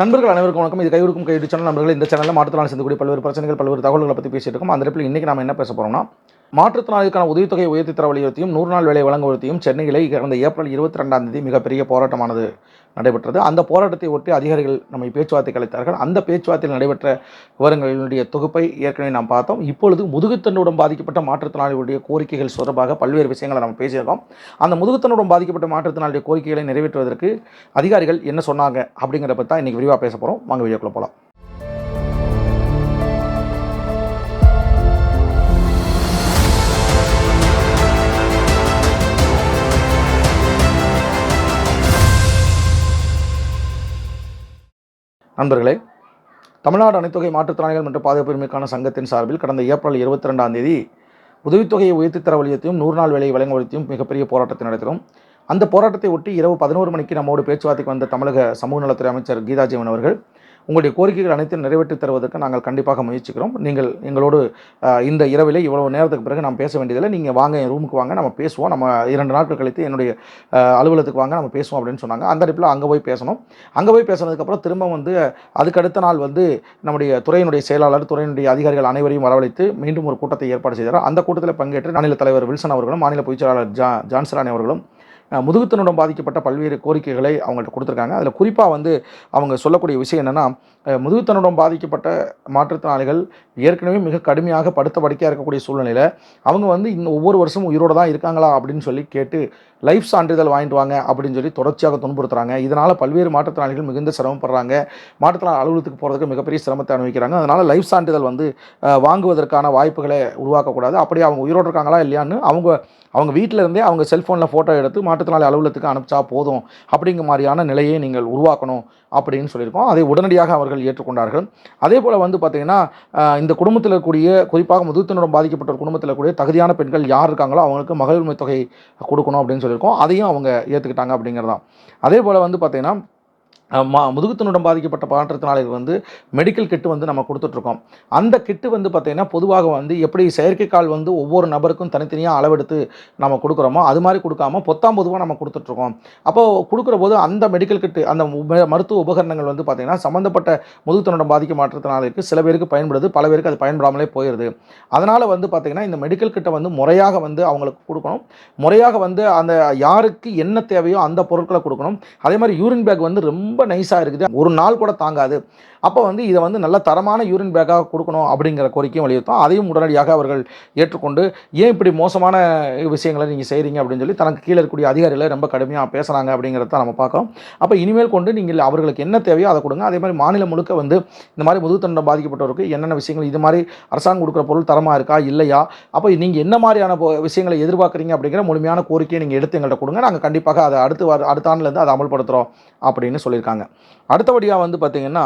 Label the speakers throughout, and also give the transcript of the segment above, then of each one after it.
Speaker 1: நண்பர்கள் அனைவருக்கும் வணக்கம். இது கைவிருக்கும் கைவிடு சேனல். நண்பர்கள் இந்த சேனலில் மாற்றுத்திறனாளி சந்திக்கக்கூடிய பல்வேறு பிரச்சனைகள் பல்வேறு தகவல்களை பற்றி பேசிட்டு இருக்கோம். அந்த இடத்துல இன்றைக்கி நம்ம என்ன பேச போகிறோம்னா மாற்றுத்திறனாளிக்கான உதவித்தொகை உயர்த்தி தர வலியுறுத்தியும் நூறு நாள் வேலை வழங்குவதையும் சென்னையில் கடந்த ஏப்ரல் இருபத்தி ரெண்டாம் தேதி மிகப்பெரிய போராட்டமானது நடைபெற்றது. அந்த போராட்டத்தை ஒட்டி அதிகாரிகள் நம்மை பேச்சுவார்த்தை அளித்தார்கள் அந்த பேச்சுவார்த்தையில் நடைபெற்ற விவரங்களினுடைய தொகுப்பை ஏற்கனவே நாம் பார்த்தோம். இப்பொழுது முதுகுத்தண்டுடன் பாதிக்கப்பட்ட மாற்றுத்திறனாளிகளுடைய கோரிக்கைகள் தொடர்பாக பல்வேறு விஷயங்களை நம்ம பேசியிருக்கோம். அந்த முதுகுத்தண்டுடன் பாதிக்கப்பட்ட மாற்றுத்திறனாளிய கோரிக்கைகளை நிறைவேற்றுவதற்கு அதிகாரிகள் என்ன சொன்னாங்க அப்படிங்கிறத பற்றி தான் இன்றைக்கி விரிவாக பேச போகிறோம் வாங்க வீடியோக்குள்ளே போகலாம் நண்பர்களே தமிழ்நாடு அனைத்துகை மாற்றுத்திறனாளிகள் மற்றும் பாதுகாப்பு உரிமைக்கான சங்கத்தின் சார்பில் கடந்த ஏப்ரல் இருபத்தி ரெண்டாம் தேதி உதவித்தொகையை உயர்த்தி தர வலியத்தையும் நூறு நாள் வேலை வழங்க வலியத்தையும் மிகப்பெரிய போராட்டத்தை நடத்தினோம். அந்த போராட்டத்தை ஒட்டி இரவு பதினோரு மணிக்கு நம்மோடு பேச்சுவார்த்தைக்கு வந்த தமிழக சமூக நலத்துறை அமைச்சர் கீதா ஜீவன் அவர்கள் உங்களுடைய கோரிக்கைகள் அனைத்தையும் நிறைவேற்றி தருவதற்கு நாங்கள் கண்டிப்பாக முயற்சிக்கிறோம். நீங்கள் எங்களோடு இந்த இரவிலே இவ்வளவு நேரத்துக்கு பிறகு நாம் பேச வேண்டியதில்லை. நீங்கள் வாங்க என் ரூமுக்கு வாங்க நம்ம பேசுவோம். நம்ம இரண்டு நாட்கள் கழித்து என்னுடைய அலுவலகத்துக்கு வாங்க நம்ம பேசுவோம் அப்படின்னு சொன்னாங்க. அந்த இடத்துல அங்கே போய் பேசணும். அங்கே போய் பேசினதுக்கப்புறம் திரும்ப வந்து அதுக்கு அடுத்த நாள் வந்து நம்முடைய துறையினுடைய செயலாளர் துறையினுடைய அதிகாரிகள் அனைவரையும் வரவழைத்து மீண்டும் ஒரு கூட்டத்தை ஏற்பாடு செய்தார். அந்த கூட்டத்தில் பங்கேற்று மாநில தலைவர் வில்சன் அவர்களும் மாநில பொதுச்செயலாளர் ஜா ஜான்சரானி அவர்களும் முதுகுத்தனுடன் பாதிக்கப்பட்ட பல்வேறு கோரிக்கைகளை அவங்கள்ட்ட கொடுத்துருக்காங்க. அதில் குறிப்பாக வந்து அவங்க சொல்லக்கூடிய விஷயம் என்னென்னா முதுகுத்தனுடன் பாதிக்கப்பட்ட மாற்றுத்திறனாளிகள் ஏற்கனவே மிக கடுமையாக படுத்த படுக்கையாக இருக்கக்கூடிய சூழ்நிலையில் அவங்க வந்து இந்த ஒவ்வொரு வருஷமும் உயிரோடு தான் இருக்காங்களா அப்படின்னு சொல்லி கேட்டு லைஃப் சான்றிதழ் வாங்கிட்டு வாங்க அப்படின்னு சொல்லி தொடர்ச்சியாக துன்புறுத்துறாங்க. இதனால் பல்வேறு மாற்றுத்திறனாளிகள் மிகுந்த சிரமப்படுறாங்க. மாற்றுத்திறனாளி அலுவலகத்துக்கு போகிறதுக்கு மிகப்பெரிய சிரமத்தை அனுபவிக்கிறாங்க. அதனால் லைஃப் சான்றிதழ் வந்து வாங்குவதற்கான வாய்ப்புகளை உருவாக்கக்கூடாது. அப்படியே அவங்க உயிரோடு இருக்காங்களா இல்லையான்னு அவங்க அவங்க வீட்டில் இருந்தே அவங்க செல்ஃபோனில் ஃபோட்டோ எடுத்து மாற்றுத்திறனாளி அலுவலகத்துக்கு அனுப்பிச்சா போதும் அப்படிங்கிற மாதிரியான நிலையை நீங்கள் உருவாக்கணும் அப்படின்னு சொல்லியிருக்கோம். அதை உடனடியாக அவர்கள் ஏற்றுக்கொண்டார்கள். அதே போல் வந்து பார்த்திங்கன்னா இந்த குடும்பத்தில் இருக்கக்கூடிய குறிப்பாக முதுத்தினுடன் பாதிக்கப்பட்ட ஒரு குடும்பத்தில் இருக்கக்கூடிய தகுதியான பெண்கள் யார் இருக்காங்களோ அவங்களுக்கு மகளிர் உரிமை தொகை கொடுக்கணும் அப்படின்னு சொல்லி சொல்லியிருக்கோம் அதையும் அவங்க ஏற்றுக்கிட்டாங்க அப்படிங்கிறதான். அதே போல் வந்து பார்த்திங்கன்னா மா முதுகுத்தினுடன் பாதிக்கப்பட்ட மாற்றுத்திறனாளிகள் வந்து மெடிக்கல் கிட்டு வந்து நம்ம கொடுத்துட்ருக்கோம். அந்த கிட்டு வந்து பார்த்திங்கன்னா பொதுவாக வந்து எப்படி செயற்கைக்கால் வந்து ஒவ்வொரு நபருக்கும் தனித்தனியாக அளவெடுத்து நம்ம கொடுக்குறோமோ அது மாதிரி கொடுக்காம பொத்தாம் பொதுவாக நம்ம கொடுத்துட்ருக்கோம். அப்போது கொடுக்குற போது அந்த மெடிக்கல் கிட்டு அந்த மருத்துவ உபகரணங்கள் வந்து பார்த்திங்கன்னா சம்மந்தப்பட்ட முதுகுத்தினுடன் பாதிக்க மாற்றத்தினாலுக்கு சில பேருக்கு பயன்படுது பல பேருக்கு அது பயன்படாமலே போயிடுது அதனால் வந்து பார்த்திங்கன்னா இந்த மெடிக்கல் கிட்டை வந்து முறையாக வந்து அவங்களுக்கு கொடுக்கணும். முறையாக வந்து அந்த யாருக்கு என்ன தேவையோ அந்த பொருட்களை கொடுக்கணும். அதே மாதிரி யூரின் பேக் வந்து ரொம்ப நைஸாக இருக்குது. ஒரு நாள் கூட தாங்காது. அப்போ வந்து இதை வந்து நல்ல தரமான யூரின் பேக்காக கொடுக்கணும் அப்படிங்கிற கோரிக்கையும் வலியுறுத்தோம். அதையும் உடனடியாக அவர்கள் ஏற்றுக்கொண்டு ஏன் இப்படி மோசமான விஷயங்களை நீங்கள் செய்கிறீங்க அப்படின்னு சொல்லி தனக்கு கீழே இருக்கக்கூடிய அதிகாரிகளை ரொம்ப கடுமையாக பேசுகிறாங்க அப்படிங்கிறத நம்ம பார்க்குறோம். அப்போ இனிமேல் கொண்டு நீங்கள் அவர்களுக்கு என்ன தேவையோ அதை கொடுங்க. அதே மாதிரி மாநிலம் முழுக்க வந்து இந்த மாதிரி முதுகுத்தண்டம் பாதிக்கப்பட்டவருக்கு என்னென்ன விஷயங்கள் இது மாதிரி அரசாங்கம் கொடுக்குற பொருள் தரமாக இருக்கா இல்லையா? அப்போ நீங்கள் என்ன மாதிரியான விஷயங்களை எதிர்பார்க்குறீங்க அப்படிங்கிற முழுமையான கோரிக்கையை நீங்கள் எடுத்து எங்கள்கிட்ட கொடுங்க. நாங்கள் கண்டிப்பாக அதை அடுத்து வர அடுத்த ஆண்டுலேருந்து அதை அமல்படுத்துகிறோம் அப்படின்னு சொல்லியிருக்காங்க. அடுத்தபடியாக வந்து பார்த்திங்கன்னா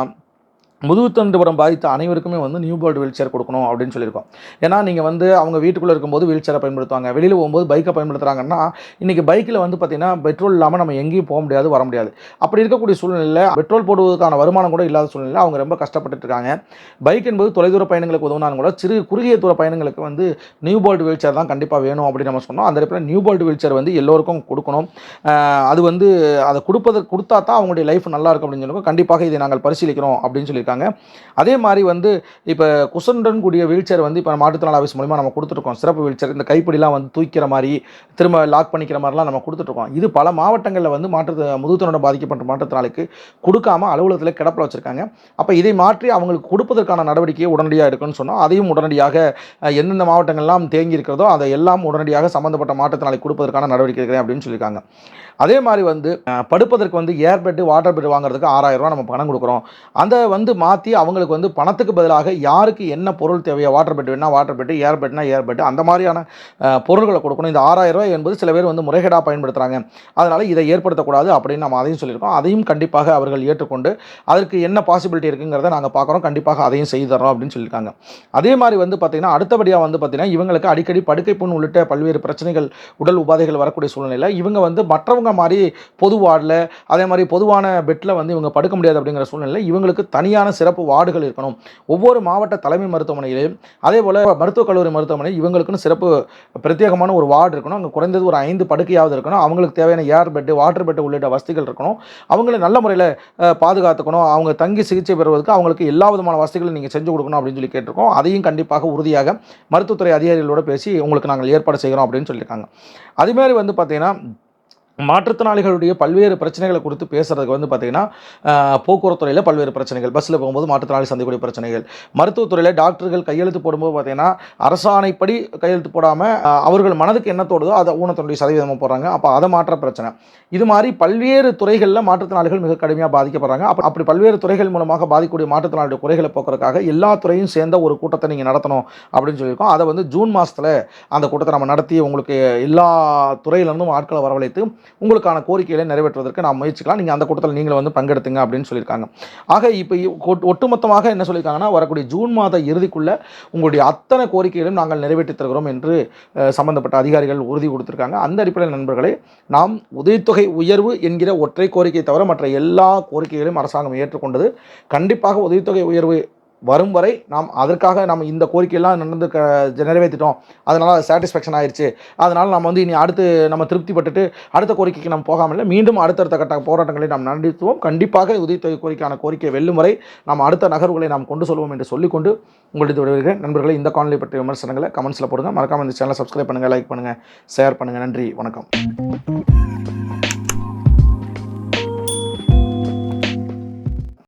Speaker 1: முதுகுத்தண்டுபுரம் பாதித்த அனைவருக்குமே வந்து நியூ போர்டு வீல் சேர் கொடுக்கணும் அப்படின்னு சொல்லியிருக்கோம். ஏன்னா நீங்கள் வந்து அவங்க வீட்டுக்குள்ளே இருக்கும்போது வீல் சேரை பயன்படுத்துவாங்க. வெளியில் போகும்போது பைக்கை பயன்படுத்துகிறாங்கன்னா இன்றைக்கி பைக்கில் வந்து பார்த்திங்கன்னா பெட்ரோல் இல்லாமல் நம்ம எங்கேயும் போக முடியாது வர முடியாது. அப்படி இருக்கக்கூடிய சூழ்நிலையில் பெட்ரோல் போடுவதற்கான வருமானம் கூட இல்லாத சூழ்நிலையில் அவங்க ரொம்ப கஷ்டப்பட்டுட்டு இருக்காங்க. பைக் என்பது தொலைதூர பயணங்களுக்கு உதவினாலும் கூட சிறு குறுகிய தூர பயணங்களுக்கு வந்து நியூ போர்டு வீல் சேர் தான் கண்டிப்பாக வேணும் அப்படின்னு நம்ம சொன்னோம். அந்த இடத்துல நியூ போர்டு வீல் சேர் வந்து எல்லோருக்கும் கொடுக்கணும். அது வந்து அதை கொடுப்பதற்கு கொடுத்தா தான் அவங்களுடைய லைஃப் நல்லாயிருக்கும் அப்படின்னு சொல்லுவோம் கண்டிப்பாக இதை நாங்கள் பரிசீலிக்கிறோம் அப்படின்னு சொல்லியிருக்காங்க. அதே மாதிரி வந்து இப்போ குசனுடன் கூடிய வீல்சேர் வந்து இப்போ மாற்றுத்திறனாளி ஆஃபீஸ் மூலிமா நம்ம கொடுத்துருக்கோம் சிறப்பு வீல்சேர் இந்த கைப்பிடிலாம் வந்து தூக்கிற மாதிரி திரும்ப லாக் பண்ணிக்கிற மாதிரிலாம் நம்ம கொடுத்துட்ருக்கோம். இது பல மாவட்டங்களில் வந்து மாற்று முதுகுத்திறனுடன் பாதிக்கப்பட்ட மாற்றுத்திறனாளிக்கு கொடுக்காம அலுவலகத்தில் கிடப்பில் வச்சுருக்காங்க. அப்போ இதை மாற்றி அவங்களுக்கு கொடுப்பதற்கான நடவடிக்கையை உடனடியாக எடுக்கணும்னு சொன்னோம். அதையும் உடனடியாக எந்தெந்த மாவட்டங்கள்லாம் தேங்கி இருக்கிறதோ அதை எல்லாம் உடனடியாக சம்மந்தப்பட்ட மாற்றுத்திறனாளி கொடுப்பதற்கான நடவடிக்கை இருக்கிறேன் அப்படின்னு சொல்லியிருக்காங்க. அதே மாதிரி வந்து படுப்பதற்கு வந்து ஏர் பெட்டு வாட்டர் பெட் வாங்குறதுக்கு ஆறாயிரம் ரூபாய் நம்ம பணம் கொடுக்குறோம். அதை வந்து மாற்றி அவங்களுக்கு வந்து பணத்துக்கு பதிலாக யாருக்கு என்ன பொருள் தேவையோ வாட்டர் பெட் வேணா வாட்டர் பெட்டு ஏர் பெட்னா ஏர் பெட் அந்த மாதிரியான பொருள்களை கொடுக்கணும். இந்த ஆறாயிரம் ரூபாய் என்பது சில பேர் வந்து முறைகேடாக பயன்படுத்துகிறாங்க அதனால் இதை ஏற்படுத்தக்கூடாது அப்படின்னு நம்ம அதையும் சொல்லியிருக்கோம். அதையும் கண்டிப்பாக அவர்கள் ஏற்றுக்கொண்டு அதற்கு என்ன பாசிபிலிட்டி இருக்குங்கிறத நாங்கள் பார்க்குறோம். கண்டிப்பாக அதையும் செய்து தரோம் அப்படின்னு சொல்லியிருக்காங்க. அதே மாதிரி வந்து பார்த்திங்கன்னா அடுத்தபடியாக வந்து பார்த்திங்கன்னா இவங்களுக்கு அடிக்கடி படுக்கை புண் உள்ளிட்ட பல்வேறு பிரச்சனைகள் உடல் உபாதைகள் வரக்கூடிய சூழ்நிலையில் இவங்க வந்து மற்றவங்க மாதிரி பொது வார்டில் அதே மாதிரி பொதுவான பெட்டில் வந்து இவங்க படுக்க முடியாது அப்படிங்கிற சூழ்நிலையில் இவங்களுக்கு தனியான சிறப்பு வார்டுகள் இருக்கணும். ஒவ்வொரு மாவட்ட தலைமை மருத்துவமனையிலும் அதே போல் மருத்துவக் கல்லூரி மருத்துவமனை இவங்களுக்குன்னு சிறப்பு பிரத்யேகமான ஒரு வார்டு இருக்கணும். அங்கே குறைந்தது ஒரு ஐந்து படுக்கையாவது இருக்கணும். அவங்களுக்கு தேவையான ஏர் பெட்டு வாட்டர் பெட்டு உள்ளிட்ட வசதிகள் இருக்கணும். அவங்கள நல்ல முறையில் பாதுகாத்துக்கணும். அவங்க தங்கி சிகிச்சை பெறுவதற்கு அவங்களுக்கு எல்லா விதமான வசதிகளும் நீங்கள் செஞ்சு கொடுக்கணும் அப்படின்னு சொல்லி கேட்டிருக்கோம். அதையும் கண்டிப்பாக உறுதியாக மருத்துவத்துறை அதிகாரிகளோட பேசி உங்களுக்கு நாங்கள் ஏற்பாடு செய்கிறோம் அப்படின்னு சொல்லியிருக்காங்க. அதுமாரி வந்து பார்த்தீங்கன்னா மாற்றுத்திறனாளிகளுடைய பல்வேறு பிரச்சனைகளை கொடுத்து பேசுறதுக்கு வந்து பார்த்தீங்கன்னா போக்குவரத்துறையில் பல்வேறு பிரச்சனைகள் பஸ்ஸில் போகும்போது மாற்றுத்திறனாளி சந்திக்கக்கூடிய பிரச்சனைகள் மருத்துவத்துறையில் டாக்டர்கள் கையெழுத்து போடும்போது பார்த்தீங்கன்னா அரசாணைப்படி கையெழுத்து போடாமல் அவர்கள் மனதுக்கு என்ன தோடுதோ அதை ஊனத்தினுடைய சதவீதமாக போடுறாங்க. அப்போ அதை மாற்ற பிரச்சனை. இது மாதிரி பல்வேறு துறைகளில் மாற்றுத்திறனாளிகள் மிக கடுமையாக பாதிக்கப்படுறாங்க. அப்போ அப்படி பல்வேறு துறைகள் மூலமாக பாதிக்கக்கூடிய மாற்றுத்திறனாளிய குறைகளை போக்குறதுக்காக எல்லா துறையும் சேர்ந்த ஒரு கூட்டத்தை நீங்கள் நடத்தணும் அப்படின்னு சொல்லியிருக்கோம். அதை வந்து ஜூன் மாதத்தில் அந்த கூட்டத்தை நம்ம நடத்தி உங்களுக்கு எல்லா துறையிலிருந்தும் ஆட்களை வரவழைத்து உங்களுக்கான கோரிக்கைகளை நிறைவேற்றுவதற்கு நாம் முயற்சிக்கலாம். நீங்கள் அந்த கூட்டத்தில் நீங்களும் வந்து பங்கெடுத்துங்க அப்படின்னு சொல்லியிருக்காங்க. ஆக இப்போ ஒட்டுமொத்தமாக என்ன சொல்லியிருக்காங்கன்னா வரக்கூடிய ஜூன் மாத இறுதிக்குள்ள உங்களுடைய அத்தனை கோரிக்கைகளையும் நாங்கள் நிறைவேற்றி தருகிறோம் என்று சம்பந்தப்பட்ட அதிகாரிகள் உறுதி கொடுத்திருக்காங்க. அந்த அடிப்படையில் நண்பர்களே நாம் உதவித்தொகை உயர்வு என்கிற ஒற்றை கோரிக்கை தவிர மற்ற எல்லா கோரிக்கைகளையும் அரசாங்கம் ஏற்றுக்கொண்டது. கண்டிப்பாக உதவித்தொகை உயர்வு வரும் வரை நாம் அதற்காக நம்ம இந்த கோரிக்கையெல்லாம் நடந்து க நிறைவேற்றிட்டோம். அதனால் சாட்டிஸ்ஃபேக்ஷன் ஆயிடுச்சு அதனால் நம்ம வந்து இனி அடுத்து நம்ம திருப்திப்பட்டுட்டு அடுத்த கோரிக்கைக்கு நம்ம போகாமல் இல்லை மீண்டும் அடுத்தடுத்த கட்ட போராட்டங்களை நாம் நடத்துவோம். கண்டிப்பாக உதவித்தொகை கோரிக்கையான கோரிக்கை வெல்லும் வரை நாம் அடுத்த நகர்வுகளை நாம் கொண்டு சொல்வோம் என்று சொல்லிக்கொண்டு உங்களுக்கு விடுவீர்கள் நண்பர்களை இந்த காணொலி பற்றிய விமர்சனங்களை கமெண்ட்ஸில் போடுங்க. மறக்காம இந்த சேனலை சப்ஸ்கிரைப் பண்ணுங்கள் லைக் பண்ணுங்கள் ஷேர் பண்ணுங்கள் நன்றி வணக்கம்.